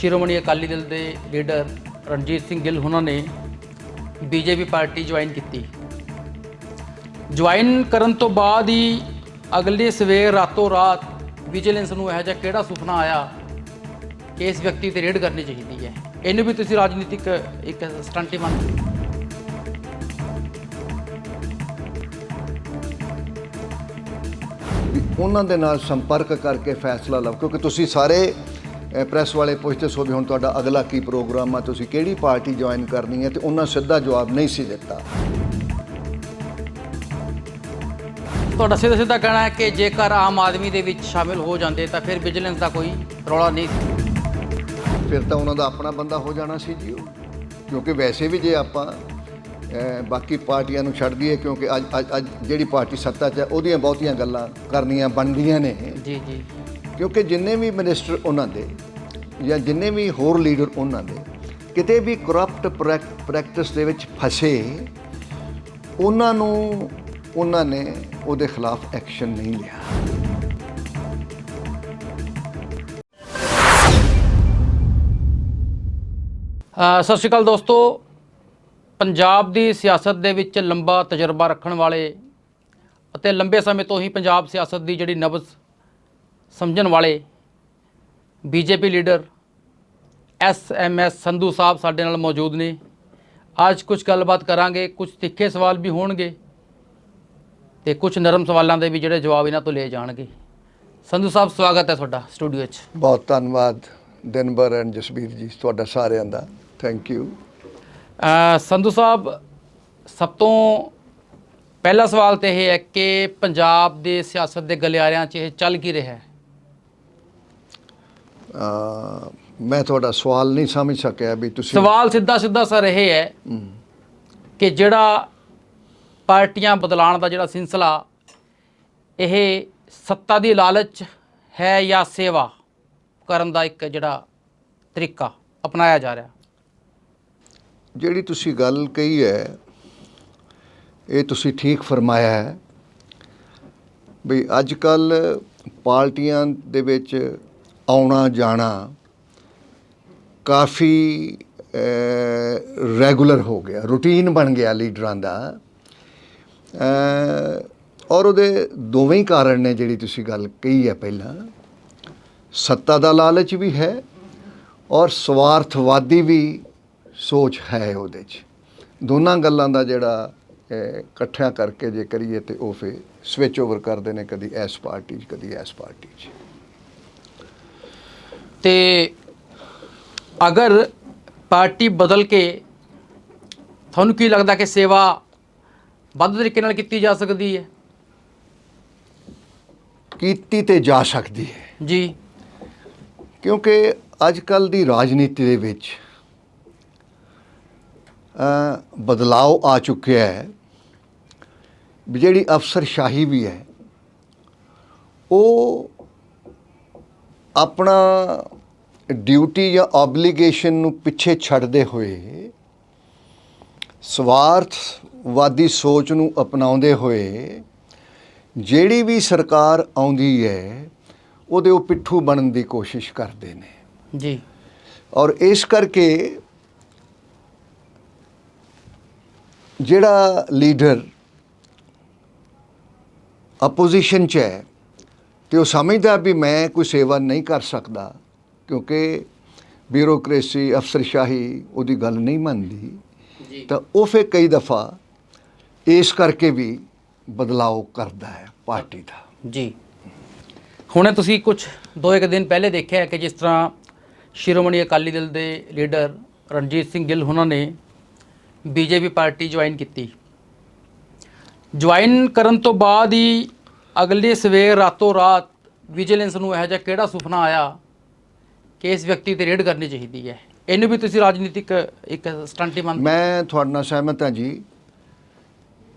ਸ਼੍ਰੋਮਣੀ ਅਕਾਲੀ ਦਲ ਦੇ ਲੀਡਰ ਰਣਜੀਤ ਸਿੰਘ ਗਿੱਲ, ਉਹਨਾਂ ਨੇ ਬੀਜੇਪੀ ਪਾਰਟੀ ਜੁਆਇਨ ਕੀਤੀ। ਜੁਆਇਨ ਕਰਨ ਤੋਂ ਬਾਅਦ ਹੀ ਅਗਲੇ ਸਵੇਰ ਰਾਤੋਂ ਰਾਤ ਵਿਜੀਲੈਂਸ ਨੂੰ ਇਹੋ ਜਿਹਾ ਕਿਹੜਾ ਸੁਪਨਾ ਆਇਆ ਕਿ ਇਸ ਵਿਅਕਤੀ ਤੇ ਰੇਡ ਕਰਨੀ ਚਾਹੀਦੀ ਹੈ? ਇਹਨੂੰ ਵੀ ਤੁਸੀਂ ਰਾਜਨੀਤਿਕ ਇੱਕ ਸਟੰਟ ਹੀ ਮੰਨਦੇ ਉਹਨਾਂ ਦੇ ਨਾਲ ਸੰਪਰਕ ਕਰਕੇ ਫੈਸਲਾ ਲਓ ਕਿਉਂਕਿ ਤੁਸੀਂ ਸਾਰੇ ਪ੍ਰੈਸ ਵਾਲੇ ਪੁੱਛਦੇ ਸੋ ਵੀ ਹੁਣ ਤੁਹਾਡਾ ਅਗਲਾ ਕੀ ਪ੍ਰੋਗਰਾਮ ਆ? ਤੁਸੀਂ ਕਿਹੜੀ ਪਾਰਟੀ ਜੁਆਇਨ ਕਰਨੀ ਹੈ? ਤੇ ਉਹਨਾਂ ਸਿੱਧਾ ਜਵਾਬ ਨਹੀਂ ਸੀ ਦਿੱਤਾ। ਤੁਹਾਡਾ ਸਿੱਧਾ ਸਿੱਧਾ ਕਹਿਣਾ ਹੈ ਕਿ ਜੇਕਰ ਆਮ ਆਦਮੀ ਦੇ ਵਿੱਚ ਸ਼ਾਮਿਲ ਹੋ ਜਾਂਦੇ ਤਾਂ ਫਿਰ ਵਿਜੀਲੈਂਸ ਦਾ ਕੋਈ ਰੌਲਾ ਨਹੀਂ ਸੀ। ਫਿਰ ਤਾਂ ਉਹਨਾਂ ਦਾ ਆਪਣਾ ਬੰਦਾ ਹੋ ਜਾਣਾ ਸੀ ਜੀ ਉਹ। ਕਿਉਂਕਿ ਵੈਸੇ ਵੀ ਜੇ ਆਪਾਂ ਬਾਕੀ ਪਾਰਟੀਆਂ ਨੂੰ ਛੱਡ ਦਈਏ ਕਿਉਂਕਿ ਅੱਜ ਅੱਜ ਜਿਹੜੀ ਪਾਰਟੀ ਸੱਤਾ 'ਚ ਹੈ ਉਹਦੀਆਂ ਬਹੁਤੀਆਂ ਗੱਲਾਂ ਕਰਨੀਆਂ ਬਣਦੀਆਂ ਨੇ। ਜੀ ਜੀ। ਕਿਉਂਕਿ ਜਿੰਨੇ ਵੀ ਮਿਨਿਸਟਰ ਉਹਨਾਂ ਦੇ ਜਾਂ ਜਿੰਨੇ ਵੀ ਹੋਰ ਲੀਡਰ ਉਹਨਾਂ ਦੇ, ਕਿਤੇ ਵੀ ਕਰਪਟ ਪ੍ਰੈਕਟਿਸ ਦੇ ਵਿੱਚ ਫਸੇ, ਉਹਨਾਂ ਨੂੰ, ਉਹਨਾਂ ਨੇ ਉਹਦੇ ਖਿਲਾਫ ਐਕਸ਼ਨ ਨਹੀਂ ਲਿਆ। ਸਤਿ ਸ਼੍ਰੀ ਅਕਾਲ ਦੋਸਤੋ। ਪੰਜਾਬ ਦੀ ਸਿਆਸਤ ਦੇ ਵਿੱਚ ਲੰਬਾ ਤਜਰਬਾ ਰੱਖਣ ਵਾਲੇ ਅਤੇ ਲੰਬੇ ਸਮੇਂ ਤੋਂ ਹੀ ਪੰਜਾਬ ਸਿਆਸਤ ਦੀ ਜਿਹੜੀ ਨਬਜ਼ ਸਮਝਣ ਵਾਲੇ BJP leader S M S Sandhu ਸਾਹਿਬ ਸਾਡੇ ਨਾਲ ਮੌਜੂਦ ਨੇ। ਅੱਜ ਕੁਝ ਗੱਲਬਾਤ ਕਰਾਂਗੇ ਕੁਝ ਤਿੱਖੇ ਸਵਾਲ ਵੀ ਹੋਣਗੇ ਤੇ ਕੁਝ ਨਰਮ ਸਵਾਲਾਂ ਦੇ ਵੀ ਜਿਹੜੇ ਜਵਾਬ ਇਹਨਾਂ ਤੋਂ ਲਏ ਜਾਣਗੇ। ਸੰਧੂ ਸਾਹਿਬ ਸਵਾਗਤ ਹੈ ਤੁਹਾਡਾ ਸਟੂਡੀਓ 'ਚ। ਬਹੁਤ ਧੰਨਵਾਦ ਦਿਨਬਰ ਐਂਡ ਜਸਬੀਰ ਜੀ ਤੁਹਾਡਾ ਸਾਰਿਆਂ ਦਾ। ਥੈਂਕ ਯੂ ਸੰਧੂ ਸਾਹਿਬ ਸਭ ਤੋਂ ਪਹਿਲਾ ਸਵਾਲ ਤੇ ਇਹ ਹੈ ਕਿ ਪੰਜਾਬ ਦੇ ਸਿਆਸਤ ਦੇ ਗਲਿਆਰਿਆਂ 'ਚ ਇਹ ਚੱਲ ਕੀ ਰਿਹਾ ਹੈ? ਮੈਂ ਤੁਹਾਡਾ ਸਵਾਲ ਨਹੀਂ ਸਮਝ ਸਕਿਆ ਵੀ ਤੁਸੀਂ ਸਵਾਲ ਸਿੱਧਾ ਸਿੱਧਾ ਸਰ ਇਹ ਹੈ ਕਿ ਜਿਹੜਾ ਪਾਰਟੀਆਂ ਬਦਲਾਉਣ ਦਾ ਜਿਹੜਾ ਸਿਲਸਿਲਾ ਇਹ ਸੱਤਾ ਦੀ ਲਾਲਚ ਹੈ ਜਾਂ ਸੇਵਾ ਕਰਨ ਦਾ ਇੱਕ ਜਿਹੜਾ ਤਰੀਕਾ ਅਪਣਾਇਆ ਜਾ ਰਿਹਾ? ਜਿਹੜੀ ਤੁਸੀਂ ਗੱਲ ਕਹੀ ਹੈ ਇਹ ਤੁਸੀਂ ਠੀਕ ਫਰਮਾਇਆ ਹੈ ਵੀ ਅੱਜ ਕੱਲ ਪਾਰਟੀਆਂ ਦੇ ਵਿੱਚ ਆਉਣਾ ਜਾਣਾ ਕਾਫੀ ਰੈਗੂਲਰ ਹੋ ਗਿਆ ਰੂਟੀਨ ਬਣ ਗਿਆ ਲੀਡਰਾਂ ਦਾ। ਔਰ ਉਹਦੇ ਦੋਵੇਂ ਹੀ ਕਾਰਨ ਨੇ ਜਿਹੜੀ ਤੁਸੀਂ ਗੱਲ ਕਹੀ ਹੈ ਪਹਿਲਾਂ। ਸੱਤਾ ਦਾ ਲਾਲਚ ਵੀ ਹੈ ਔਰ ਸਵਾਰਥਵਾਦੀ ਵੀ ਸੋਚ ਹੈ ਉਹਦੇ 'ਚ। ਦੋਨਾਂ ਗੱਲਾਂ ਦਾ ਜਿਹੜਾ ਇਕੱਠਿਆਂ ਕਰਕੇ ਜੇ ਕਰੀਏ ਤੇ ਉਹ ਫੇ ਸਵਿਚ ਓਵਰ ਕਰਦੇ ਨੇ ਕਦੀ ਇਸ ਪਾਰਟੀ 'ਚ, ਕਦੀ ਇਸ ਪਾਰਟੀ 'ਚ। ਤੇ ਅਗਰ ਪਾਰਟੀ ਬਦਲ ਕੇ ਤੁਹਾਨੂੰ ਕੀ ਲੱਗਦਾ ਕਿ ਸੇਵਾ ਵੱਧ ਤਰੀਕੇ ਨਾਲ ਕੀਤੀ ਜਾ ਸਕਦੀ ਹੈ? ਕੀਤੀ ਤੇ ਜਾ ਸਕਦੀ ਹੈ। ਜੀ। ਕਿਉਂਕਿ ਅੱਜ ਕੱਲ ਦੀ ਰਾਜਨੀਤੀ ਦੇ ਵਿੱਚ ਅ, ਬਦਲਾਅ ਆ ਚੁੱਕਿਆ ਹੈ। ਜਿਹੜੀ ਅਫਸਰਸ਼ਾਹੀ ਵੀ ਹੈ ਉਹ ਆਪਣਾ ਡਿਊਟੀ ਜਾਂ ਆਬਲੀਗੇਸ਼ਨ ਨੂੰ ਪਿੱਛੇ ਛੱਡਦੇ ਹੋਏ ਸਵਾਰਥਵਾਦੀ ਸੋਚ ਨੂੰ ਅਪਣਾਉਂਦੇ ਹੋਏ ਜਿਹੜੀ ਵੀ ਸਰਕਾਰ ਆਉਂਦੀ ਹੈ ਉਹਦੇ ਉਹ ਪਿੱਠੂ ਬਣਨ ਦੀ ਕੋਸ਼ਿਸ਼ ਕਰਦੇ ਨੇ। ਜੀ। ਔਰ ਇਸ ਕਰਕੇ ਜਿਹੜਾ ਲੀਡਰ ਆਪੋਜੀਸ਼ਨ 'ਚ ਹੈ ਤੇ ਉਹ ਸਮਝਦਾ ਵੀ ਮੈਂ ਕੋਈ ਸੇਵਾ ਨਹੀਂ ਕਰ ਸਕਦਾ ਕਿਉਂਕਿ ਬਿਊਰੋਕ੍ਰੇਸੀ ਅਫਸਰਸ਼ਾਹੀ ਉਹਦੀ ਗੱਲ ਨਹੀਂ ਮੰਨਦੀ। ਜੀ। ਤਾਂ ਉਹ ਫਿਰ ਕਈ ਦਫਾ ਇਸ ਕਰਕੇ ਵੀ ਬਦਲਾਅ ਕਰਦਾ ਹੈ ਪਾਰਟੀ ਦਾ। ਜੀ। ਹੁਣੇ ਤੁਸੀਂ ਕੁਝ ਦੋ ਇੱਕ ਦਿਨ ਪਹਿਲੇ ਦੇਖਿਆ ਕਿ ਜਿਸ ਤਰ੍ਹਾਂ ਸ਼੍ਰੋਮਣੀ ਅਕਾਲੀ ਦਲ ਦੇ ਲੀਡਰ ਰਣਜੀਤ ਸਿੰਘ ਗਿੱਲ ਉਹਨਾਂ ਨੇ ਬੀਜੇਪੀ ਪਾਰਟੀ ਜੁਆਇਨ ਕੀਤੀ। ਜੁਆਇਨ ਕਰਨ ਤੋਂ ਬਾਅਦ ਹੀ ਅਗਲੇ ਸਵੇਰ ਰਾਤੋਂ ਰਾਤ ਵਿਜੀਲੈਂਸ ਨੂੰ ਇਹੋ ਜਿਹਾ ਕਿਹੜਾ ਸੁਪਨਾ ਆਇਆ ਕਿ ਇਸ ਵਿਅਕਤੀ ਤੇ ਰੇਡ ਕਰਨੀ ਚਾਹੀਦੀ ਹੈ? ਇਹਨੂੰ ਵੀ ਤੁਸੀਂ ਰਾਜਨੀਤਿਕ ਇੱਕ ਸਟੰਟ ਹੀ ਮੰਨਦੇ ਮੈਂ ਤੁਹਾਡੇ ਨਾਲ ਸਹਿਮਤ ਹਾਂ ਜੀ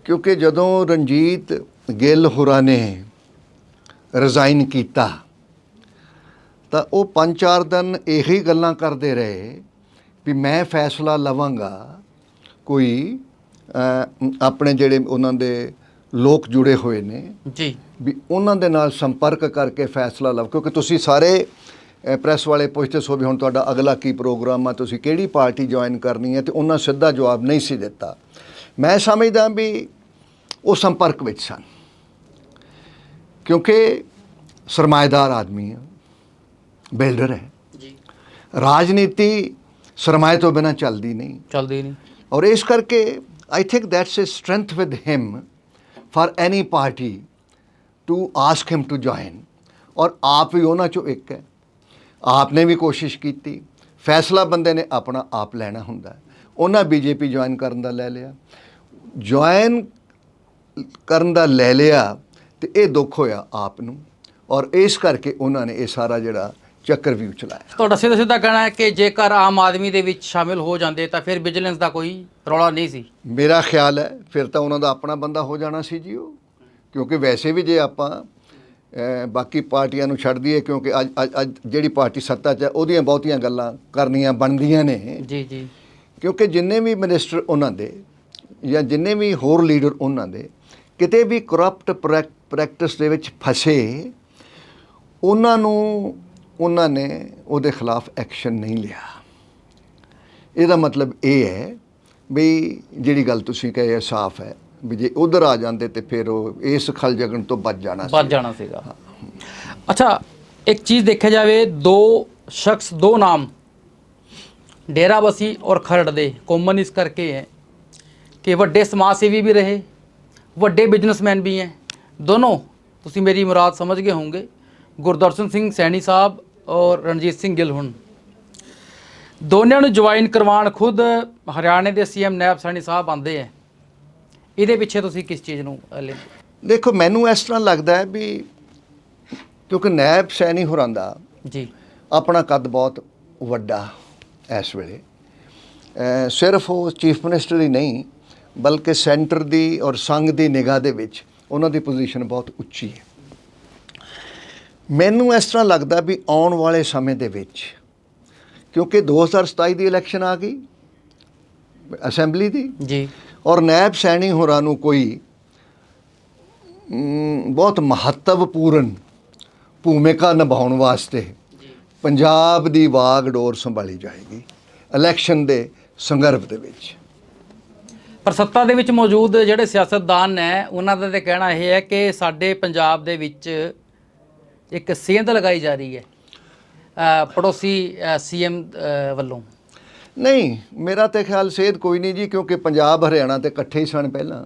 ਕਿਉਂਕਿ ਜਦੋਂ ਰਣਜੀਤ ਗਿੱਲ ਹੋਰਾਂ ਨੇ ਰਿਜ਼ਾਈਨ ਕੀਤਾ ਤਾਂ ਉਹ ਪੰਜ ਚਾਰ ਦਿਨ ਇਹੀ ਗੱਲਾਂ ਕਰਦੇ ਰਹੇ ਵੀ ਮੈਂ ਫੈਸਲਾ ਲਵਾਂਗਾ ਕੋਈ ਆਪਣੇ ਜਿਹੜੇ ਉਹਨਾਂ ਦੇ ਲੋਕ ਜੁੜੇ ਹੋਏ ਨੇ ਜੀ। ਵੀ ਉਹਨਾਂ ਦੇ ਨਾਲ ਸੰਪਰਕ ਕਰਕੇ ਫੈਸਲਾ ਲਵ ਕਿਉਂਕਿ ਤੁਸੀਂ ਸਾਰੇ ਪ੍ਰੈਸ ਵਾਲੇ ਪੁੱਛਦੇ ਸੋ ਵੀ ਹੁਣ ਤੁਹਾਡਾ ਅਗਲਾ ਕੀ ਪ੍ਰੋਗਰਾਮ ਆ ਤੁਸੀਂ ਕਿਹੜੀ ਪਾਰਟੀ ਜੁਆਇਨ ਕਰਨੀ ਹੈ ਤੇ ਉਹਨਾਂ ਸਿੱਧਾ ਜਵਾਬ ਨਹੀਂ ਸੀ ਦਿੱਤਾ। ਮੈਂ ਸਮਝਦਾ ਵੀ ਉਹ ਸੰਪਰਕ ਵਿੱਚ ਸਨ ਕਿਉਂਕਿ ਸਰਮਾਏਦਾਰ ਆਦਮੀ ਹੈ ਬਿਲਡਰ ਹੈ। ਜੀ। ਰਾਜਨੀਤੀ ਸਰਮਾਏ ਤੋਂ ਬਿਨਾ ਚੱਲਦੀ ਨਹੀਂ। ਚੱਲਦੀ ਨਹੀਂ। ਔਰ ਇਸ ਕਰਕੇ I think that's a strength with him for any party to ask him to join ਔਰ ਆਪ ਵੀ ਉਹਨਾਂ ਚੋਂ ਇੱਕ ਹੈ। ਆਪ ਨੇ ਵੀ ਕੋਸ਼ਿਸ਼ ਕੀਤੀ। ਫੈਸਲਾ ਬੰਦੇ ਨੇ ਆਪਣਾ ਆਪ ਲੈਣਾ ਹੁੰਦਾ। ਉਹਨਾਂ ਬੀਜੇਪੀ ਜੁਆਇਨ ਕਰਨ ਦਾ ਲੈ ਲਿਆ। ਜੁਆਇਨ ਕਰਨ ਦਾ ਲੈ ਲਿਆ ਤੇ ਇਹ ਦੁੱਖ ਹੋਇਆ ਆਪ ਨੂੰ। ਔਰ ਇਸ ਕਰਕੇ ਉਹਨਾਂ ਨੇ ਇਹ ਸਾਰਾ ਜਿਹੜਾ ਚੱਕਰ ਵੀ ਚਲਾਇਆ ਤੁਹਾਡਾ ਸਿੱਧਾ ਸਿੱਧਾ ਕਹਿਣਾ ਹੈ ਕਿ ਜੇਕਰ ਆਮ ਆਦਮੀ ਦੇ ਵਿੱਚ ਸ਼ਾਮਿਲ ਹੋ ਜਾਂਦੇ ਤਾਂ ਫਿਰ ਵਿਜੀਲੈਂਸ ਦਾ ਕੋਈ ਰੌਲਾ ਨਹੀਂ ਸੀ। ਮੇਰਾ ਖਿਆਲ ਹੈ ਫਿਰ ਤਾਂ ਉਹਨਾਂ ਦਾ ਆਪਣਾ ਬੰਦਾ ਹੋ ਜਾਣਾ ਸੀ ਜੀ ਉਹ। ਕਿਉਂਕਿ ਵੈਸੇ ਵੀ ਜੇ ਆਪਾਂ ਬਾਕੀ ਪਾਰਟੀਆਂ ਨੂੰ ਛੱਡ ਦਈਏ ਕਿਉਂਕਿ ਅੱਜ ਅੱਜ ਅੱਜ ਜਿਹੜੀ ਪਾਰਟੀ ਸੱਤਾ 'ਚ ਹੈ ਉਹਦੀਆਂ ਬਹੁਤੀਆਂ ਗੱਲਾਂ ਕਰਨੀਆਂ ਬਣਦੀਆਂ ਨੇ। ਜੀ ਜੀ। ਕਿਉਂਕਿ ਜਿੰਨੇ ਵੀ ਮਿਨਿਸਟਰ ਉਹਨਾਂ ਦੇ ਜਾਂ ਜਿੰਨੇ ਵੀ ਹੋਰ ਲੀਡਰ ਉਹਨਾਂ ਦੇ ਕਿਤੇ ਵੀ ਕਰਪਟ ਪ੍ਰੈਕਟਿਸ ਦੇ ਵਿੱਚ ਫਸੇ ਉਹਨਾਂ ਨੂੰ ਉਹਨਾਂ ਨੇ ਉਹਦੇ ਖਿਲਾਫ ਐਕਸ਼ਨ ਨਹੀਂ ਲਿਆ। ਇਹਦਾ ਮਤਲਬ ਇਹ ਹੈ ਵੀ ਜਿਹੜੀ ਗੱਲ ਤੁਸੀਂ ਕਹੇ ਸਾਫ਼ ਹੈ। ਵੀ ਜੇ ਉਧਰ ਆ ਜਾਂਦੇ ਤੇ ਫਿਰ ਉਹ ਇਸ ਖਲ ਜਗਣ ਤੋਂ ਬਚ ਜਾਣਾ ਵੱਧ ਜਾਣਾ ਸੀਗਾ। ਅੱਛਾ ਇੱਕ ਚੀਜ਼ ਦੇਖਿਆ ਜਾਵੇ ਦੋ ਸ਼ਖਸ ਦੋ ਨਾਮ। ਡੇਰਾਬਸੀ ਔਰ ਖਰੜ ਦੇ ਕਾਮਨ ਇਸ ਕਰਕੇ ਹੈ ਕਿ ਵੱਡੇ ਸਮਾਜ ਸੇਵੀ ਵੀ ਰਹੇ ਵੱਡੇ ਬਿਜ਼ਨਸਮੈਨ ਵੀ ਹੈ। ਦੋਨੋਂ ਤੁਸੀਂ ਮੇਰੀ ਮੁਰਾਦ ਸਮਝ ਗਏ ਹੋਵੋਗੇ ਗੁਰਦਰਸ਼ਨ ਸਿੰਘ ਸੈਣੀ ਸਾਹਿਬ ਔਰ ਰਣਜੀਤ ਸਿੰਘ ਗਿੱਲ ਹੁਣ। ਦੋਨਿਆਂ ਨੂੰ ਜੁਆਇਨ ਕਰਵਾਉਣ ਖੁਦ ਹਰਿਆਣੇ ਦੇ ਸੀਐਮ ਨਾਇਬ ਸੈਣੀ ਸਾਹਿਬ ਆਂਦੇ ਹੈ। ਇਹਦੇ ਪਿੱਛੇ ਤੁਸੀਂ ਕਿਸ ਚੀਜ਼ ਨੂੰ ਲੈਂਦੇ ਦੇਖੋ ਮੈਨੂੰ ਇਸ ਤਰ੍ਹਾਂ ਲੱਗਦਾ ਹੈ ਵੀ ਕਿਉਂਕਿ ਨੈਬ ਸੈਣੀ ਹੋਰਾਂ ਦਾ ਜੀ। ਆਪਣਾ ਕੱਦ ਬਹੁਤ ਵੱਡਾ ਇਸ ਵੇਲੇ। ਸਿਰਫ ਉਹ ਚੀਫ ਮਿਨਿਸਟਰ ਹੀ ਨਹੀਂ ਬਲਕਿ ਸੈਂਟਰ ਦੀ ਔਰ ਸੰਘ ਦੀ ਨਿਗਾਹ ਦੇ ਵਿੱਚ ਉਹਨਾਂ ਦੀ ਪੋਜੀਸ਼ਨ ਬਹੁਤ ਉੱਚੀ ਹੈ। ਮੈਨੂੰ ਇਸ ਤਰ੍ਹਾਂ ਲੱਗਦਾ ਵੀ ਆਉਣ ਵਾਲੇ ਸਮੇਂ ਦੇ ਵਿੱਚ ਕਿਉਂਕਿ 2027 ਦੀ ਇਲੈਕਸ਼ਨ ਆ ਗਈ ਅਸੈਂਬਲੀ ਦੀ। ਜੀ। ਔਰ ਨੈਬ ਸੈਣੀ ਹੋਰਾਂ ਨੂੰ ਕੋਈ ਬਹੁਤ ਮਹੱਤਵਪੂਰਨ ਭੂਮਿਕਾ ਨਿਭਾਉਣ ਵਾਸਤੇ ਪੰਜਾਬ ਦੀ ਵਾਗਡੋਰ ਸੰਭਾਲੀ ਜਾਏਗੀ ਇਲੈਕਸ਼ਨ ਦੇ ਸੰਦਰਭ ਦੇ ਵਿੱਚ। ਪਰ ਸੱਤਾ ਦੇ ਵਿੱਚ ਮੌਜੂਦ ਜਿਹੜੇ ਸਿਆਸਤਦਾਨ ਨੇ ਉਹਨਾਂ ਦਾ ਤੇ ਕਹਿਣਾ ਇਹ ਹੈ ਕਿ ਸਾਡੇ ਪੰਜਾਬ ਦੇ ਵਿੱਚ ਇੱਕ ਸੇਂਧ ਲਗਾਈ ਜਾ ਰਹੀ ਹੈ ਅ, ਪੜੋਸੀ ਸੀਐਮ ਵੱਲੋਂ। ਨਹੀਂ ਮੇਰਾ ਤੇ ਖਿਆਲ ਸੇਧ ਕੋਈ ਨਹੀਂ ਜੀ ਕਿਉਂਕਿ ਪੰਜਾਬ ਹਰਿਆਣਾ ਤੇ ਇਕੱਠੇ ਹੀ ਸਨ ਪਹਿਲਾਂ।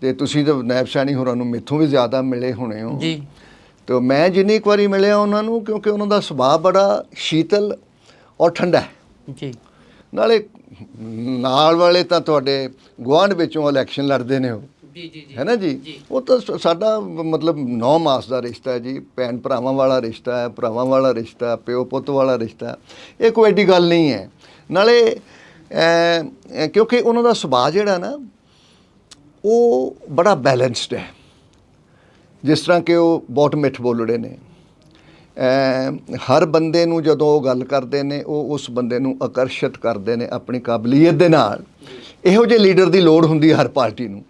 ਤੇ ਤੁਸੀਂ ਤਾਂ ਨੈਬ ਸੈਣੀ ਹੋਰਾਂ ਨੂੰ ਮੇਥੋਂ ਵੀ ਜ਼ਿਆਦਾ ਮਿਲੇ ਹੋਣੇ ਹੋ। ਜੀ। ਤੇ ਮੈਂ ਜਿੰਨੀ ਕੁ ਵਾਰੀ ਮਿਲਿਆ ਉਹਨਾਂ ਨੂੰ ਕਿਉਂਕਿ ਉਹਨਾਂ ਦਾ ਸੁਭਾਅ ਬੜਾ ਸ਼ੀਤਲ ਔਰ ਠੰਡਾ ਹੈ। ਜੀ। ਨਾਲੇ ਨਾਲ ਵਾਲੇ ਤਾਂ ਤੁਹਾਡੇ ਗੁਆਂਢ ਵਿੱਚੋਂ ਇਲੈਕਸ਼ਨ ਲੜਦੇ ਨੇ ਉਹ। ਜੀ ਜੀ ਹੈ ਨਾ ਜੀ? ਉਹ ਤਾਂ ਸਾਡਾ ਮਤਲਬ ਨੌ ਮਾਸ ਦਾ ਰਿਸ਼ਤਾ ਹੈ ਜੀ। ਭੈਣ ਭਰਾਵਾਂ ਵਾਲਾ ਰਿਸ਼ਤਾ ਹੈ ਭਰਾਵਾਂ ਵਾਲਾ ਰਿਸ਼ਤਾ ਪਿਓ ਪੁੱਤ ਵਾਲਾ ਰਿਸ਼ਤਾ। ਇਹ ਕੋਈ ਐਡੀ ਗੱਲ ਨਹੀਂ ਹੈ। ਨਾਲੇ ਕਿਉਂਕਿ ਉਹਨਾਂ ਦਾ ਸੁਭਾਅ ਜਿਹੜਾ ਨਾ, ਉਹ ਬੜਾ ਬੈਲੈਂਸਡ ਹੈ। ਜਿਸ ਤਰ੍ਹਾਂ ਕਿ ਉਹ ਬਹੁਤ ਮਿੱਠ ਬੋਲੜੇ ਨੇ। ਹਰ ਬੰਦੇ ਨੂੰ ਜਦੋਂ ਉਹ ਗੱਲ ਕਰਦੇ ਨੇ, ਉਹ ਉਸ ਬੰਦੇ ਨੂੰ ਆਕਰਸ਼ਿਤ ਕਰਦੇ ਨੇ ਆਪਣੀ ਕਾਬਲੀਅਤ ਦੇ ਨਾਲ। ਇਹੋ ਜਿਹੇ ਲੀਡਰ ਦੀ ਲੋੜ ਹੁੰਦੀ ਹਰ ਪਾਰਟੀ ਨੂੰ।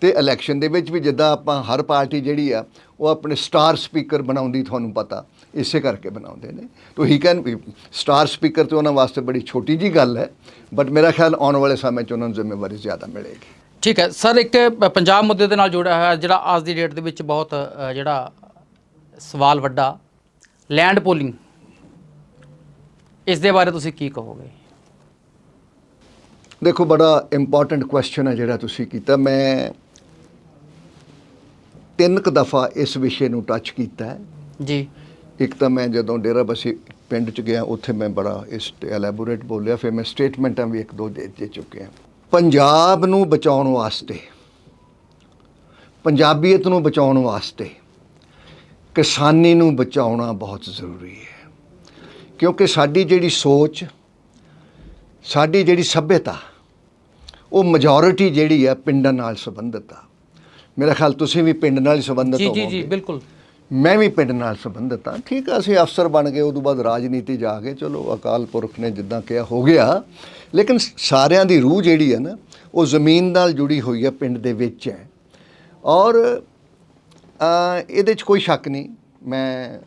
ਤੇ ਇਲੈਕਸ਼ਨ ਦੇ ਵਿੱਚ ਵੀ ਜਿੱਦਾਂ ਆਪਾਂ ਹਰ ਪਾਰਟੀ ਜਿਹੜੀ ਆ ਉਹ ਆਪਣੇ ਸਟਾਰ ਸਪੀਕਰ ਬਣਾਉਂਦੀ ਤੁਹਾਨੂੰ ਪਤਾ ਇਸੇ ਕਰਕੇ ਬਣਾਉਂਦੇ ਨੇ। ਤੋ ਹੀ ਕੈਨ ਸਟਾਰ ਸਪੀਕਰ ਤੇ ਉਹਨਾਂ ਵਾਸਤੇ ਬੜੀ ਛੋਟੀ ਜੀ ਗੱਲ ਹੈ ਬਟ ਮੇਰਾ ਖਿਆਲ ਆਉਣ ਵਾਲੇ ਸਮੇਂ 'ਚ ਉਹਨਾਂ ਨੂੰ ਜ਼ਿੰਮੇਵਾਰੀ ਜ਼ਿਆਦਾ ਮਿਲੇਗੀ। ਠੀਕ ਹੈ ਸਰ ਇੱਕ ਪੰਜਾਬ ਮੁੱਦੇ ਦੇ ਨਾਲ ਜੁੜਿਆ ਹੋਇਆ ਜਿਹੜਾ ਅੱਜ ਦੀ ਡੇਟ ਦੇ ਵਿੱਚ ਬਹੁਤ ਜਿਹੜਾ ਸਵਾਲ ਵੱਡਾ ਲੈਂਡ ਪੋਲਿੰਗ ਇਸ ਦੇ ਬਾਰੇ ਤੁਸੀਂ ਕੀ ਕਹੋਗੇ? ਦੇਖੋ ਬੜਾ ਇੰਪੋਰਟੈਂਟ ਕੁਐਸਚਨ ਹੈ ਜਿਹੜਾ ਤੁਸੀਂ ਕੀਤਾ। ਮੈਂ ਤਿੰਨ ਕੁ ਦਫਾ ਇਸ ਵਿਸ਼ੇ ਨੂੰ ਟੱਚ ਕੀਤਾ ਹੈ। ਜੀ। ਇੱਕ ਤਾਂ ਮੈਂ ਜਦੋਂ ਡੇਰਾ ਬਸੀ ਪਿੰਡ ਚ ਗਿਆ ਉੱਥੇ ਮੈਂ ਬੜਾ ਇਸ ਤੇ ਐਲੈਬੋਰੇਟ ਬੋਲਿਆ ਫਿਰ ਮੈਂ ਸਟੇਟਮੈਂਟਾਂ ਵੀ ਇੱਕ ਦੋ ਦੇ ਦੇ ਚੁੱਕੇ ਹਾਂ ਪੰਜਾਬ ਨੂੰ ਬਚਾਉਣ ਵਾਸਤੇ ਪੰਜਾਬੀਅਤ ਨੂੰ ਬਚਾਉਣ ਵਾਸਤੇ ਕਿਸਾਨੀ ਨੂੰ ਬਚਾਉਣਾ ਬਹੁਤ ਜ਼ਰੂਰੀ ਹੈ। ਕਿਉਂਕਿ ਸਾਡੀ ਜਿਹੜੀ ਸੋਚ ਸਾਡੀ ਜਿਹੜੀ ਸਭਿਅਤਾ ਉਹ ਮੈਜੋਰਿਟੀ ਜਿਹੜੀ ਆ ਪਿੰਡਾਂ ਨਾਲ ਸੰਬੰਧਿਤ ਆ। ਮੇਰਾ ਖਿਆਲ ਤੁਸੀਂ ਵੀ ਪਿੰਡ ਨਾਲ ਹੀ ਸੰਬੰਧਿਤ ਹੋਵੋਗੇ ਜੀ ਜੀ ਬਿਲਕੁਲ। ਮੈਂ ਵੀ ਪਿੰਡ ਨਾਲ ਸੰਬੰਧਿਤ ਹਾਂ। ਠੀਕ ਆ ਅਸੀਂ ਅਫਸਰ ਬਣ ਗਏ ਉਦੋਂ ਬਾਅਦ ਰਾਜਨੀਤੀ ਜਾ ਕੇ ਚਲੋ ਅਕਾਲ ਪੁਰਖ ਨੇ ਜਿੱਦਾਂ ਕਿਹਾ ਹੋ ਗਿਆ। ਲੇਕਿਨ ਸਾਰਿਆਂ ਦੀ ਰੂਹ ਜਿਹੜੀ ਹੈ ਨਾ ਉਹ ਜ਼ਮੀਨ ਨਾਲ ਜੁੜੀ ਹੋਈ ਹੈ ਪਿੰਡ ਦੇ ਵਿੱਚ ਹੈ। ਔਰ ਇਹਦੇ 'ਚ ਕੋਈ ਸ਼ੱਕ ਨਹੀਂ ਮੈਂ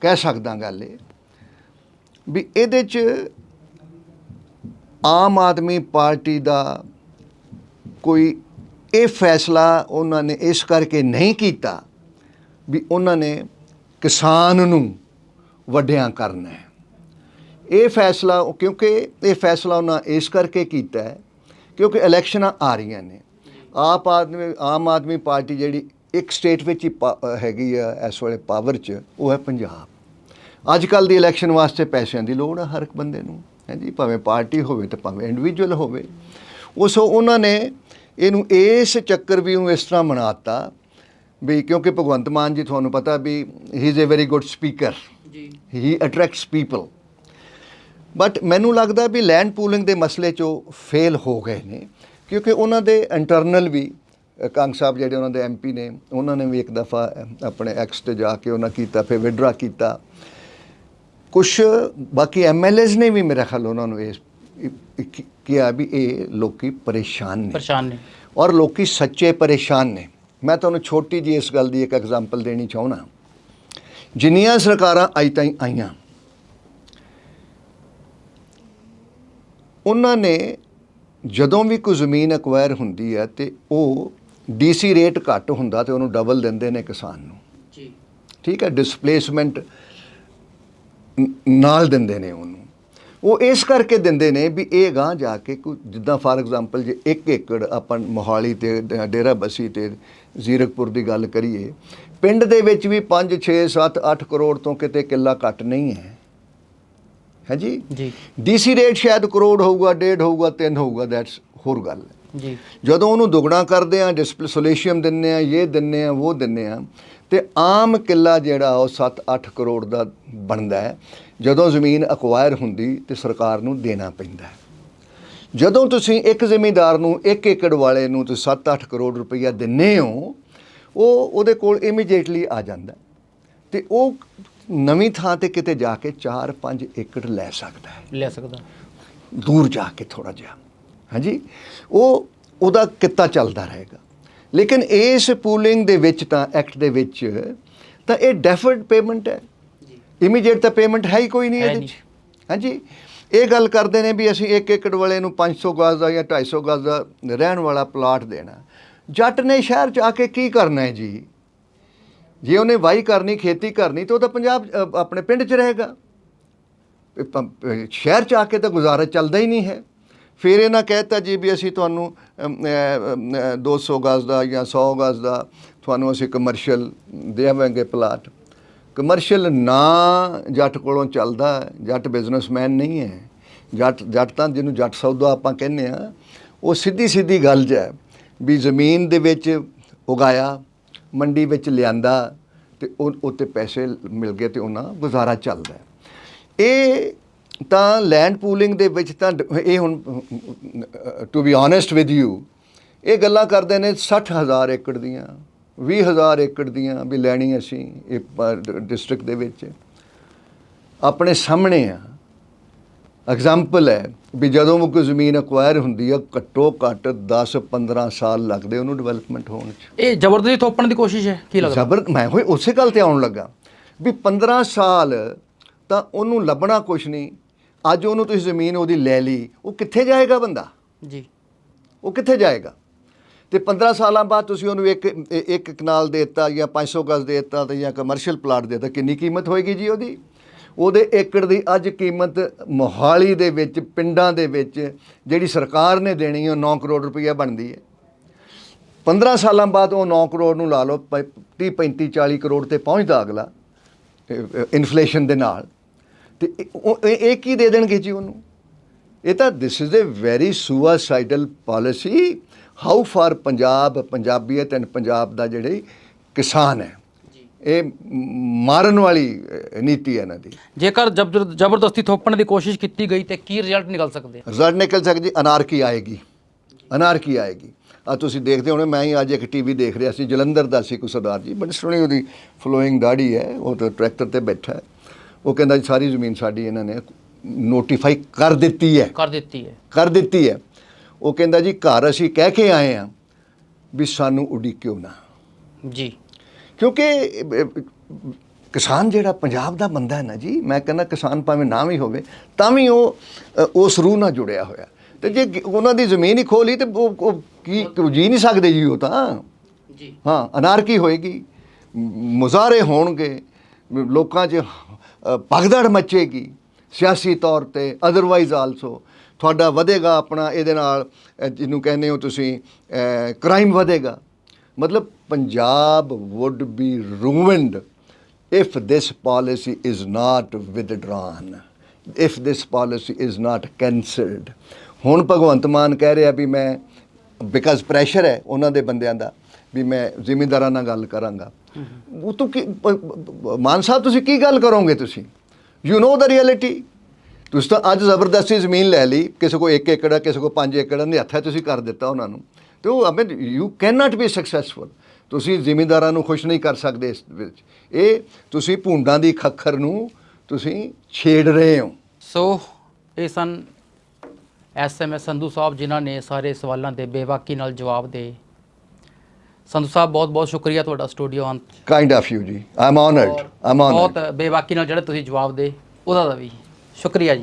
ਕਹਿ ਸਕਦਾ ਗੱਲ ਇਹ ਵੀ ਇਹਦੇ 'ਚ ਆਮ ਆਦਮੀ ਪਾਰਟੀ ਦਾ ਕੋਈ ਇਹ ਫੈਸਲਾ ਉਹਨਾਂ ਨੇ ਇਸ ਕਰਕੇ ਨਹੀਂ ਕੀਤਾ ਵੀ ਉਹਨਾਂ ਨੇ ਕਿਸਾਨ ਨੂੰ ਵੱਡਿਆਂ ਕਰਨਾ ਹੈ। ਇਹ ਫੈਸਲਾ ਕਿਉਂਕਿ ਇਹ ਫੈਸਲਾ ਉਹਨਾਂ ਇਸ ਕਰਕੇ ਕੀਤਾ ਹੈ ਕਿਉਂਕਿ ਇਲੈਕਸ਼ਨਾਂ ਆ ਰਹੀਆਂ ਨੇ। ਆਪ ਆਦਮੀ, ਆਮ ਆਦਮੀ ਪਾਰਟੀ ਜਿਹੜੀ ਇੱਕ ਸਟੇਟ ਵਿੱਚ ਹੀ ਪਾ- ਹੈਗੀ ਆ, ਇਸ ਵੇਲੇ ਪਾਵਰ 'ਚ, ਉਹ ਹੈ ਪੰਜਾਬ। ਅੱਜ ਕੱਲ ਦੀ ਇਲੈਕਸ਼ਨ ਵਾਸਤੇ ਪੈਸਿਆਂ ਦੀ ਲੋੜ ਹੈ ਹਰ ਇੱਕ ਬੰਦੇ ਨੂੰ। ਹੈ ਭਾਵੇਂ ਪਾਰਟੀ ਹੋਵੇ ਤੇ ਭਾਵੇਂ ਇੰਡੀਵਿਜੂਅਲ ਹੋਵੇ। ਉਸ ਉਹਨਾਂ ਨੇ ਇਹਨੂੰ ਇਸ ਚੱਕਰ ਵੀ ਨੂੰ ਇਸ ਤਰ੍ਹਾਂ ਬਣਾਤਾ ਵੀ ਕਿਉਂਕਿ ਭਗਵੰਤ ਮਾਨ ਜੀ ਤੁਹਾਨੂੰ ਪਤਾ ਵੀ he is a very good speaker ਜੀ। ਹੀ ਅਟਰੈਕਟਸ ਪੀਪਲ ਬਟ ਮੈਨੂੰ ਲੱਗਦਾ ਵੀ ਲੈਂਡ ਪੂਲਿੰਗ ਦੇ ਮਸਲੇ 'ਚ ਉਹ ਫੇਲ ਹੋ ਗਏ ਨੇ ਕਿਉਂਕਿ ਉਹਨਾਂ ਦੇ ਇੰਟਰਨਲ ਵੀ ਕੰਗ ਸਾਹਿਬ ਜਿਹੜੇ ਉਹਨਾਂ ਦੇ ਐਮਪੀ ਨੇ ਉਹਨਾਂ ਨੇ ਵੀ ਇੱਕ ਦਫਾ ਆਪਣੇ ਐਕਸ ਤੇ ਜਾ ਕੇ ਉਹਨਾਂ ਕੀਤਾ ਫਿਰ ਵਿਡਰਾ ਕੀਤਾ। ਕੁਝ ਬਾਕੀ ਐਮਐਲਏਜ਼ ਨੇ ਵੀ ਮੇਰਾ ਖਿਆਲ ਉਹਨਾਂ ਨੂੰ ਇਸ ਕਿਹਾ ਵੀ ਇਹ ਲੋਕੀ ਪਰੇਸ਼ਾਨ ਨੇ। ਪਰੇਸ਼ਾਨ ਨੇ। ਔਰ ਲੋਕੀ ਸੱਚੇ ਪਰੇਸ਼ਾਨ ਨੇ। ਮੈਂ ਤੁਹਾਨੂੰ ਛੋਟੀ ਜੀ ਇਸ ਗੱਲ ਦੀ ਇੱਕ ਐਗਜ਼ਾਮਪਲ ਦੇਣੀ ਚਾਹੁੰਦਾ। ਜਿੰਨੀਆਂ ਸਰਕਾਰਾਂ ਅਜ ਤਾਈਂ ਆਈਆਂ ਉਹਨਾਂ ਨੇ ਜਦੋਂ ਵੀ ਕੋਈ ਜ਼ਮੀਨ ਅਕਵਾਇਰ ਹੁੰਦੀ ਹੈ ਤੇ ਉਹ ਡੀਸੀ ਰੇਟ ਘੱਟ ਹੁੰਦਾ ਤੇ ਉਹਨੂੰ ਡਬਲ ਦਿੰਦੇ ਨੇ ਕਿਸਾਨ ਨੂੰ। ਜੀ। ਠੀਕ ਹੈ ਡਿਸਪਲੇਸਮੈਂਟ ਨਾਲ ਦਿੰਦੇ ਨੇ ਉਹਨੂੰ। ਉਹ ਇਸ ਕਰਕੇ ਦਿੰਦੇ ਨੇ ਵੀ ਇਹ ਗਾਂ ਜਾ ਕੇ ਕੋਈ ਜਿੱਦਾਂ ਫਾਰ ਐਗਜ਼ਾਮਪਲ ਜੇ 1 ਏਕੜ ਆਪਾਂ ਮੋਹਾਲੀ ਤੇ ਡੇਰਾ ਬਸੀ ਤੇ ਜ਼ੀਰਕਪੁਰ ਦੀ ਗੱਲ ਕਰੀਏ ਪਿੰਡ ਦੇ ਵਿੱਚ ਵੀ 5 6 7 8 ਕਰੋੜ ਤੋਂ ਕਿਤੇ ਕਿੱਲਾ ਘੱਟ ਨਹੀਂ ਹੈ। ਹੈ ਜੀ? ਜੀ। ਡੀਸੀ ਰੇਟ ਸ਼ਾਇਦ ਕਰੋੜ ਹੋਊਗਾ ਡੇਢ ਹੋਊਗਾ ਤਿੰਨ ਹੋਊਗਾ ਦੈਟਸ ਹੋਰ ਗੱਲ ਹੈ। ਜੀ। ਜਦੋਂ ਉਹਨੂੰ ਦੁੱਗਣਾ ਕਰਦੇ ਆ ਡਿਸਪਲੇ ਸੋਲੇਸ਼ੀਅਮ ਦਿੰਨੇ ਆ ਇਹ ਦਿੰਨੇ ਆ ਉਹ ਦਿੰਨੇ ਆ ਤੇ ਆਮ ਕਿੱਲਾ ਜਿਹੜਾ ਉਹ 7-8 ਕਰੋੜ ਦਾ ਬਣਦਾ ਹੈ। ਜਦੋਂ ਜ਼ਮੀਨ ਅਕਵਾਇਰ ਹੁੰਦੀ ਤੇ ਸਰਕਾਰ ਨੂੰ ਦੇਣਾ ਪੈਂਦਾ ਹੈ। ਜਦੋਂ ਤੁਸੀਂ ਇੱਕ ਜ਼ਿਮੀਂਦਾਰ ਨੂੰ 1 ਏਕੜ ਵਾਲੇ ਨੂੰ ਤੁਸੀਂ 7-8 ਕਰੋੜ ਰੁਪਈਆ ਦਿੰਨੇ ਹੋ ਉਹ ਉਹਦੇ ਕੋਲ ਇਮੀਡੀਏਟਲੀ ਆ ਜਾਂਦਾ। ਤੇ ਉਹ ਨਵੀਂ ਥਾਂ ਤੇ ਕਿਤੇ ਜਾ ਕੇ 4-5 ਏਕੜ ਲੈ ਸਕਦਾ ਹੈ। ਲੈ ਸਕਦਾ। ਦੂਰ ਜਾ ਕੇ ਥੋੜਾ ਜਿਹਾ। ਹਾਂਜੀ? ਉਹ ਉਹਦਾ ਕਿੱਤਾ ਚੱਲਦਾ ਰਹੇਗਾ। ਲੇਕਿਨ ਇਸ ਪੂਲਿੰਗ ਦੇ ਵਿੱਚ ਤਾਂ ਐਕਟ ਦੇ ਵਿੱਚ ਤਾਂ ਇਹ ਡੈਫਰਡ ਪੇਮੈਂਟ ਹੈ। ਜੀ। ਇਮੀਡੀਏਟ ਤਾਂ ਪੇਮੈਂਟ ਹੈ ਹੀ ਕੋਈ ਨਹੀਂ ਇਹਦੇ। ਵਿੱਚ ਹਾਂਜੀ। ਇਹ ਗੱਲ ਕਰਦੇ ਨੇ ਵੀ ਅਸੀਂ 1 ਏਕੜ ਵਾਲੇ ਨੂੰ 500 ਗਜ਼ ਦਾ ਜਾਂ 250 ਗਜ਼ ਦਾ ਰਹਿਣ ਵਾਲਾ ਪਲਾਟ ਦੇਣਾ। ਜੱਟ ਨੇ ਸ਼ਹਿਰ ਚ ਆ ਕੇ ਕੀ ਕਰਨਾ ਹੈ ਜੀ? ਜੇ ਉਹਨੇ ਵਾਈ ਕਰਨੀ ਖੇਤੀ ਕਰਨੀ ਤਾਂ ਉਹ ਤਾਂ ਪੰਜਾਬ ਆਪਣੇ ਪਿੰਡ 'ਚ ਰਹੇਗਾ। ਸ਼ਹਿਰ ਚ ਆ ਕੇ ਤਾਂ ਗੁਜ਼ਾਰਾ ਚੱਲਦਾ ਹੀ ਨਹੀਂ ਹੈ। ਫਿਰ ਇਹਨਾਂ ਕਹਿਤਾ ਜੀ ਵੀ ਅਸੀਂ ਤੁਹਾਨੂੰ ਅਮ, ਅਹ, 200 ਗਜ਼ ਦਾ ਜਾਂ 100 ਗਜ਼ ਦਾ ਤੁਹਾਨੂੰ ਅਸੀਂ ਕਮਰਸ਼ੀਅਲ ਦੇਵਾਂਗੇ ਪਲਾਟ ਕਮਰਸ਼ੀਅਲ ਨਾ ਜੱਟ ਕੋਲੋਂ ਚੱਲਦਾ ਜੱਟ ਬਿਜ਼ਨਸਮੈਨ ਨਹੀਂ ਹੈ। ਜੱਟ ਜੱਟ ਤਾਂ ਜਿਹਨੂੰ ਜੱਟ ਸੌਦਾ ਆਪਾਂ ਕਹਿੰਦੇ ਆ ਉਹ ਸਿੱਧੀ ਸਿੱਧੀ ਗੱਲ ਜ ਵੀ ਜ਼ਮੀਨ ਦੇ ਵਿੱਚ ਉਗਾਇਆ ਮੰਡੀ ਵਿੱਚ ਲਿਆਂਦਾ ਤੇ ਉਹ ਉੱਤੇ ਪੈਸੇ ਮਿਲ ਗਏ ਤੇ ਉਹਨਾਂ ਗੁਜ਼ਾਰਾ ਚੱਲਦਾ ਇਹ ਤਾਂ ਲੈਂਡ ਪੂਲਿੰਗ ਦੇ ਵਿੱਚ ਤਾਂ ਇਹ ਹੁਣ to be honest with you ਇਹ ਗੱਲਾਂ ਕਰਦੇ ਨੇ 60000 ਏਕੜ ਦੀਆਂ 20000 ਏਕੜ ਦੀਆਂ ਵੀ ਲੈਣੀ ਅਸੀਂ ਇੱਕ ਡਿਸਟ੍ਰਿਕਟ ਦੇ ਵਿੱਚ। ਆਪਣੇ ਸਾਹਮਣੇ ਆ ਐਗਜ਼ਾਮਪਲ ਹੈ ਵੀ ਜਦੋਂ ਉਹ ਕੋਈ ਜ਼ਮੀਨ ਅਕਵਾਇਰ ਹੁੰਦੀ ਆ ਘੱਟੋ ਘੱਟ 10 15 ਸਾਲ ਲੱਗਦੇ ਉਹਨੂੰ ਡਿਵੈਲਪਮੈਂਟ ਹੋਣ 'ਚ। ਇਹ ਜ਼ਬਰਦਸਤੀ ਥੋਪਣ ਦੀ ਕੋਸ਼ਿਸ਼ ਹੈ ਕੀ ਲੱਗਦਾ? ਜ਼ਬਰ ਮੈਂ ਹੋਈ ਉਸੇ ਗੱਲ ਤੇ ਆਉਣ ਲੱਗਾ ਵੀ 15 ਸਾਲ ਤਾਂ ਉਹਨੂੰ ਲੱਭਣਾ ਕੁਛ ਨਹੀਂ ਅੱਜ ਉਹਨੂੰ ਤੁਸੀਂ ਜ਼ਮੀਨ ਉਹਦੀ ਲੈ ਲਈ ਉਹ ਕਿੱਥੇ ਜਾਏਗਾ ਬੰਦਾ? ਜੀ। ਉਹ ਕਿੱਥੇ ਜਾਏਗਾ? ਤੇ 15 ਸਾਲਾਂ ਬਾਅਦ ਤੁਸੀਂ ਉਹਨੂੰ ਇੱਕ ਇੱਕ ਕਨਾਲ ਦੇ ਦਿੱਤਾ ਜਾਂ 500 ਗਜ਼ ਦੇ ਦਿੱਤਾ ਤੇ ਜਾਂ ਕਮਰਸ਼ੀਅਲ ਪਲਾਟ ਦੇ ਦਿੱਤਾ ਕਿੰਨੀ ਕੀਮਤ ਹੋਏਗੀ ਜੀ ਉਹਦੀ? ਉਹਦੇ ਏਕੜ ਦੀ ਅੱਜ ਕੀਮਤ ਮੋਹਾਲੀ ਦੇ ਵਿੱਚ ਪਿੰਡਾਂ ਦੇ ਵਿੱਚ ਜਿਹੜੀ ਸਰਕਾਰ ਨੇ ਦੇਣੀ ਉਹ 9 ਕਰੋੜ ਰੁਪਈਆ ਬਣਦੀ ਹੈ। 15 ਸਾਲਾਂ ਬਾਅਦ ਉਹ 9 ਕਰੋੜ ਨੂੰ ਲਾ ਲਓ 30 35 40 ਕਰੋੜ ਤੇ ਪਹੁੰਚਦਾ ਅਗਲਾ ਇਨਫਲੇਸ਼ਨ ਦੇ ਨਾਲ। ਤੇ ਇਹ- ਉਹ- ਇਹ ਇਹ ਕੀ ਦੇ ਦੇਣਗੇ ਜੀ ਉਹਨੂੰ? ਇਹ ਤਾਂ this is a very suicidal policy how for Punjab ਪੰਜਾਬੀਅਤ ਐਂਡ ਪੰਜਾਬ ਦਾ ਜਿਹੜੇ ਕਿਸਾਨ ਹੈ ਇਹ ਮਾਰਨ ਵਾਲੀ ਅ, ਨੀਤੀ ਹੈ ਇਹਨਾਂ ਦੀ। ਜੇਕਰ ਜ਼ਬਰ- ਜ਼ਬਰਦਸਤੀ ਥੋਪਣ ਦੀ ਕੋਸ਼ਿਸ਼ ਕੀਤੀ ਗਈ ਤੇ ਕੀ ਰਿਜ਼ਲਟ ਨਿਕਲ ਸਕਦੇ ਆ? ਰਿਜ਼ਲਟ ਨਿਕਲ ਸਕਦੀ ਅਨਾਰਕੀ ਆਏਗੀ। ਅਨਾਰਕੀ ਆਏਗੀ। ਆ ਤੁਸੀਂ ਦੇਖਦੇ ਹੋਣੇ ਮੈਂ ਹੀ ਅੱਜ ਇੱਕ ਟੀਵੀ ਦੇਖ ਰਿਹਾ ਸੀ ਜਲੰਧਰ ਦਾ ਸੀ ਕੋਈ ਸਰਦਾਰ ਜੀ ਬੜੀ ਸੋਹਣੀ ਉਹਦੀ ਫਲੋਇੰਗ ਦਾੜੀ ਹੈ ਉਹ ਤਾਂ ਟਰੈਕਟਰ ਤੇ ਬੈਠਾ ਹੈ। ਉਹ ਕਹਿੰਦਾ ਜੀ ਸਾਰੀ ਜ਼ਮੀਨ ਸਾਡੀ ਇਹਨਾਂ ਨੇ ਨੋਟੀਫਾਈ ਕਰ ਦਿੱਤੀ ਹੈ। ਕਰ ਦਿੱਤੀ ਹੈ। ਕਰ ਦਿੱਤੀ ਹੈ। ਉਹ ਕਹਿੰਦਾ ਜੀ ਘਰ ਅਸੀਂ ਕਹਿ ਕੇ ਆਏ ਆ ਵੀ ਸਾਨੂੰ ਉਡੀਕਿਓ ਨਾ। ਜੀ। ਕਿਉਂਕਿ ਕਿਸਾਨ ਜਿਹੜਾ ਪੰਜਾਬ ਦਾ ਬੰਦਾ ਹੈ ਨਾ ਜੀ ਮੈਂ ਕਹਿੰਦਾ ਕਿਸਾਨ ਭਾਵੇਂ ਨਾ ਵੀ ਹੋਵੇ ਤਾਂ ਵੀ ਉਹ ਉਸ ਰੂਹ ਨਾਲ ਜੁੜਿਆ ਹੋਇਆ। ਤੇ ਜੇ ਉਹਨਾਂ ਦੀ ਜ਼ਮੀਨ ਹੀ ਖੋਲੀ ਤੇ ਉਹ ਕੀ ਜੀ ਨਹੀਂ ਸਕਦੇ ਜੀ ਉਹ ਤਾਂ। ਜੀ। ਹਾਂ ਅਨਾਰਕੀ ਹੋਏਗੀ ਮ- ਮੁਜ਼ਾਹਰੇ ਹੋਣਗੇ ਲੋਕਾਂ 'ਚ ਭਗਦੜ ਮਚੇਗੀ। ਸਿਆਸੀ ਤੌਰ ਤੇ ਅਦਰਵਾਈਜ਼ ਆਲਸੋ ਤੁਹਾਡਾ ਵਧੇਗਾ ਆਪਣਾ, ਇਹਦੇ ਨਾਲ ਜਿਹਨੂੰ ਕਹਿੰਦੇ ਹੋ ਤੁਸੀਂ ਕ੍ਰਾਈਮ ਵਧੇਗਾ। ਮਤਲਬ Punjab would be ruined if this policy is not withdrawn, if this policy is not cancelled ਹੁਣ ਭਗਵੰਤ ਮਾਨ ਕਹਿ ਰਿਹਾ ਵੀ ਮੈਂ ਬਿਕਾਜ਼ ਪ੍ਰੈਸ਼ਰ ਹੈ ਉਹਨਾਂ ਦੇ ਬੰਦਿਆਂ ਦਾ ਵੀ ਮੈਂ ਜ਼ਿਮੀਂਦਾਰਾਂ ਨਾਲ ਗੱਲ ਕਰਾਂਗਾ। ਉਹ ਤੋਂ ਕੀ ਮਾਨ ਸਾਹਿਬ, ਤੁਸੀਂ ਕੀ ਗੱਲ ਕਰੋਗੇ ਤੁਸੀਂ? ਯੂ نو ਦਾ ਰਿਐਲਿਟੀ ਤੁਸੀਂ ਤਾਂ ਅੱਜ ਜ਼ਬਰਦਸਤੀ ਜ਼ਮੀਨ ਲੈ ਲਈ, ਕਿਸੇ ਕੋ 1 ਏਕੜ ਹੈ ਕਿਸੇ ਕੋ 5 ਏਕੜ ਹੈ ਹੱਥਾਂ ਤੁਸੀਂ ਕਰ ਦਿੱਤਾ ਉਹਨਾਂ ਨੂੰ। ਤੇ ਉਹ I you can not be successful ਤੁਸੀਂ ਜ਼ਿਮੀਂਦਾਰਾਂ ਨੂੰ ਖੁਸ਼ ਨਹੀਂ ਕਰ ਸਕਦੇ ਇਸ ਵਿੱਚ। ਇਹ ਤੁਸੀਂ ਭੁੰਡਾਂ ਦੀ ਖੱਖਰ ਨੂੰ ਤੁਸੀਂ ਛੇੜ ਰਹੇ ਹੋ। ਸੋ ਇਹ ਸਨ ਐਸਐਮਐਸ ਸੰਧੂ ਸਾਹਿਬ ਜਿਨ੍ਹਾਂ ਨੇ ਸਾਰੇ ਸਵਾਲਾਂ ਦੇ ਬੇਵਾਕੀ ਨਾਲ ਜਵਾਬ ਦੇ ਸੰਧੂ ਸਾਹਿਬ ਬਹੁਤ ਬਹੁਤ ਸ਼ੁਕਰੀਆ ਤੁਹਾਡਾ ਸਟੂਡੀਓ ਆਉਣ kind of you ji. I am honoured I am honoured ਬਹੁਤ ਬੇਵਾਕੀ ਨਾਲ ਜਿਹੜੇ ਤੁਸੀਂ ਜਵਾਬ ਦੇ ਉਹਦਾ ਦਾ ਵੀ। ਸ਼ੁਕਰੀਆ ਜੀ।